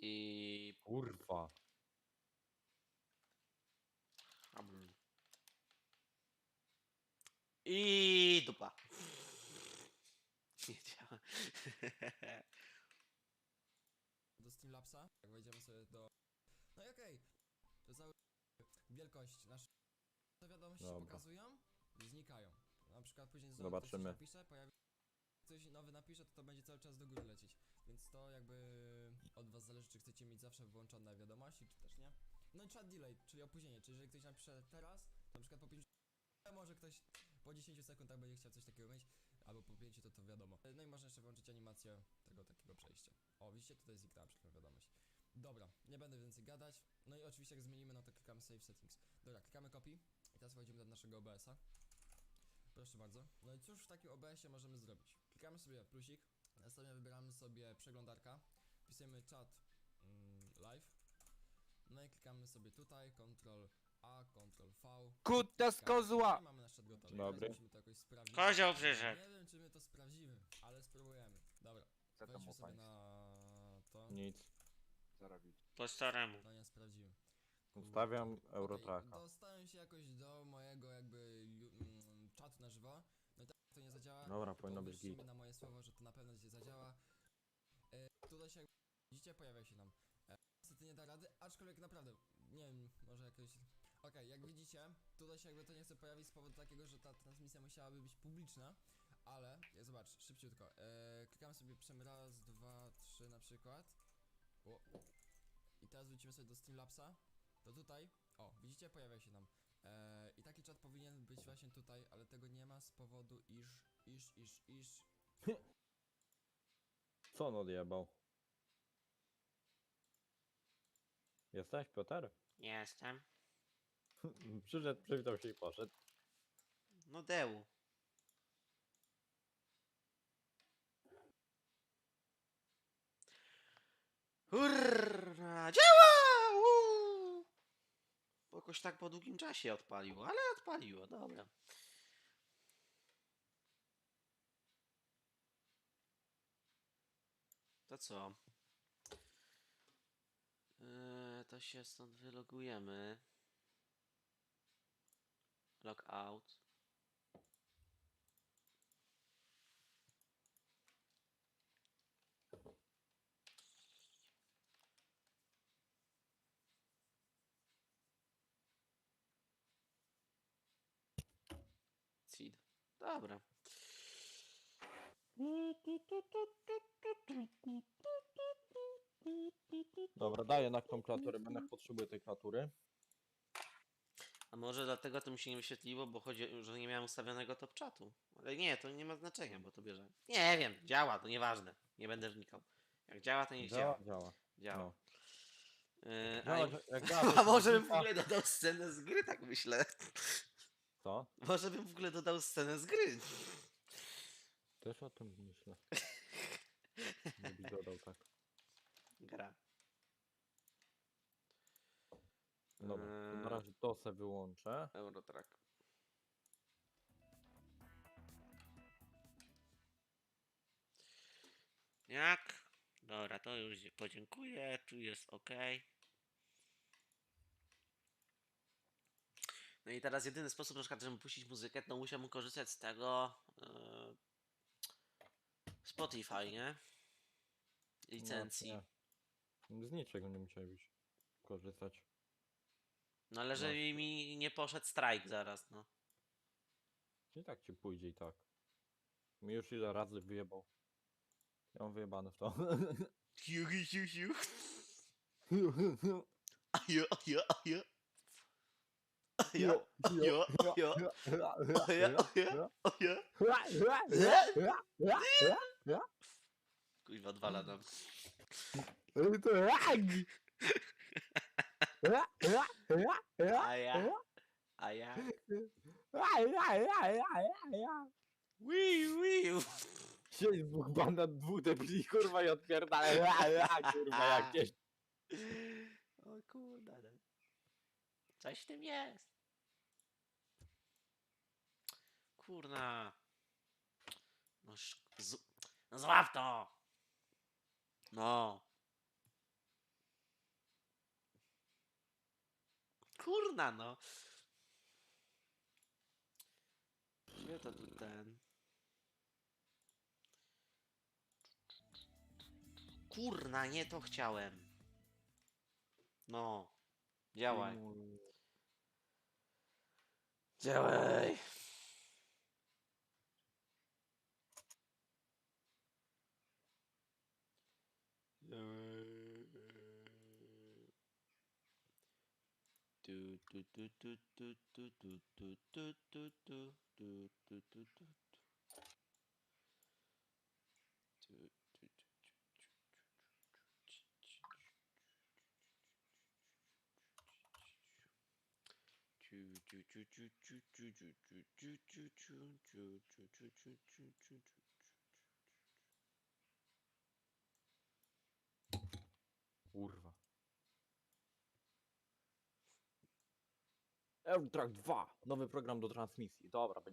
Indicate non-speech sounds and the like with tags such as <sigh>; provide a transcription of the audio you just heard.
I... Kurwa. mm. I dupa. Nie działa. Do Streamlabsa, jak wejdziemy sobie do... No i okej, to cały wielkość nasz te wiadomości Dobra. pokazują i znikają. Na przykład później znowu Zobaczymy. ktoś coś napisze, pojawi ktoś nowy napisze, to to będzie cały czas do góry lecieć. Więc to jakby od was zależy, czy chcecie mieć zawsze włączone wiadomości, czy też nie. No i chat delay, czyli opóźnienie, czyli jeżeli ktoś napisze teraz, to na przykład po 5 a może ktoś po 10 sekundach będzie chciał coś takiego mieć, albo po 5 wiadomo. No i można jeszcze włączyć animację tego takiego przejścia. O, widzicie, tutaj zniknęła przed chwilą wiadomość. Dobra, nie będę więcej gadać. No i oczywiście jak zmienimy, no to klikamy save settings. Dobra, klikamy copy i teraz wchodzimy do naszego OBS-a. Proszę bardzo. No i cóż w takim OBS-ie możemy zrobić? Klikamy sobie plusik, następnie wybieramy sobie przeglądarka, wpisujemy chat mm, live, no i klikamy sobie tutaj, Ctrl A, Ctrl V. Kutta z Klikamy. kozła! I mamy nasz chat gotowy. Dobry. Teraz musimy to jakoś sprawdzić. Kozioł przyszedł. Nie wiem, czy my to sprawdzimy, ale spróbujemy. Dobra, Co tam wejdźmy sobie państwa? na to. Nic. Po staremu. To nie sprawdzimy. Ustawiam Okej, Eurotraka. Dostałem się jakoś do mojego jakby ju- mm, czatu na żywo. No i tak to nie zadziała. Dobra, to powinno być uwierzcie git. mi na moje słowo, że to na pewno dzisiaj zadziała. E, tutaj się jak widzicie pojawia się nam. E, niestety nie da rady, aczkolwiek naprawdę, nie wiem, może jakoś... Okej, jak widzicie, tutaj się jakby to nie chce pojawić z powodu takiego, że ta transmisja musiałaby być publiczna, ale, e, zobacz, szybciutko, e, klikamy sobie przem raz, dwa, trzy na przykład. O. I teraz wrócimy sobie do Streamlabsa. To tutaj, o, widzicie, pojawia się nam. E, I taki czat powinien być właśnie tutaj, ale tego nie ma z powodu, iż, iż, iż, iż. <laughs> Co on odjebał? Jesteś, Piotr? Jestem. <laughs> Przyszedł, przywitał się i poszedł. No deł. Hurra! Działa! Uuu! Bo Jakoś tak po długim czasie odpaliło, ale odpaliło, dobra. To co? Eee, to się stąd wylogujemy. Logout. Dobra. Dobra, daję na tą klaturę, będę potrzebuję tej klatury. A może dlatego to mi się nie wyświetliło, bo chodzi, że nie miałem ustawionego top czatu. Ale nie, to nie ma znaczenia, bo to bierze. Nie wiem, działa, to nieważne. Nie będę wnikał. Jak działa, to niech działa. Działa, działa. Działa. No. Yy, a, Działa, ja- że- jak działa, <laughs> a może bym w ogóle dodał scenę z gry, tak myślę. Co? Może bym w ogóle dodał scenę z gry. Też o tym myślę. <laughs> Gdybyś dodał tak. Gra. Dobra, to na Eee. razie to se wyłączę. Eurotrack. Jak? Dobra, to już podziękuję. Tu jest ok. No i teraz jedyny sposób, na przykład, żeby puścić muzykę, to musiałbym korzystać z tego e, Spotify, nie? Licencji. No, nie. Z niczego nie musiałbyś korzystać. No ale żeby mi nie poszedł strajk zaraz, no. I tak ci pójdzie i tak. Mi już ile razy wyjebał. Ja mam wyjebane w to. Hiu, hiu, hiu, hiu. Ajo, ajo, ajo. Ja, ja, ja. Ja, ja, ja. Ja? Kuźwa, dwa A ja? A ja? Wii, wii! Siedź dwóch dwóch kurwa, i odpierdalaj. Kurwa, jak. O kurde. Coś w tym jest. Kurna. No, z... no złap to. No. Kurna no. Gdzie to tu ten? Kurna, nie to chciałem. No. Działaj. Działaj. Tu, tu, tu, tu, tu, tu, tu, tu, tu, tu, tu, tu, tu, Kurwa. Eurotrack 2, nowy program do transmisji. Dobra, będzie